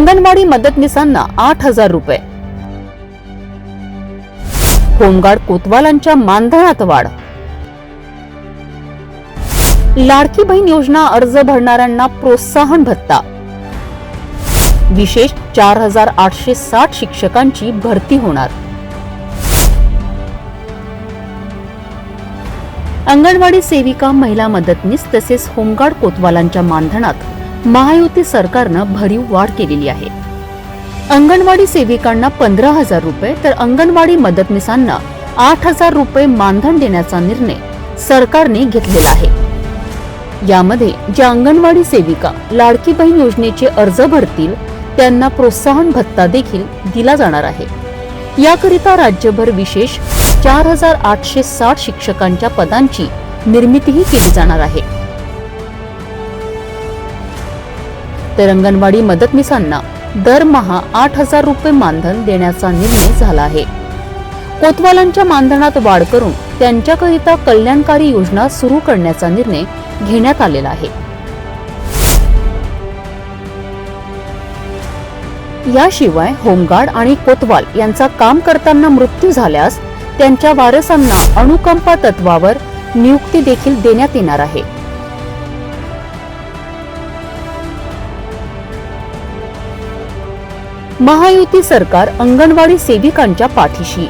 अंगणवाडी मदतनीसांना आठ हजार रुपये. होमगार्ड कोतवालांच्या मानधनात वाढ. लाडकी बहीण योजना अर्ज भरणाऱ्यांना प्रोत्साहन भत्ता. विशेष चार हजार आठशे साठ शिक्षकांची भरती होणार. अंगणवाडी सेविका महिला मदतनीस तसेच होमगार्ड कोतवालांच्या मानधनात महायुती सरकारनं भरीव वाढ केलेली आहे. अंगणवाडी सेविकांना पंधरा हजार रुपये तर अंगणवाडी मदतनीसांना आठ हजार रुपये मानधन देण्याचा निर्णय सरकारने घेतलेला आहे. यामध्ये ज्या अंगणवाडी सेविका लाडकी बहीण योजनेचे अर्ज भरतील त्यांना प्रोत्साहन भत्ता देखील दिला जाणार आहे. याकरिता राज्यभर विशेष चार हजार आठशे साठ शिक्षकांच्या पदांची निर्मितीही केली जाणार आहे. तर अंगणवाडी मदतनीसांना दरमहा आठ हजार रुपये मानधन देण्याचा निर्णय झाला आहे. कोतवालांच्या मानधनात वाढ करून त्यांच्याकरिता कल्याणकारी योजना सुरू करण्याचा निर्णय घेण्यात आलेला आहे. याशिवाय होमगार्ड आणि कोतवाल यांचा काम करताना मृत्यू झाल्यास त्यांच्या वारसांना अनुकंपा तत्वावर नियुक्ती देखील देण्यात येणार आहे. महायुती सरकार अंगणवाडी सेविकांच्या पाठीशी.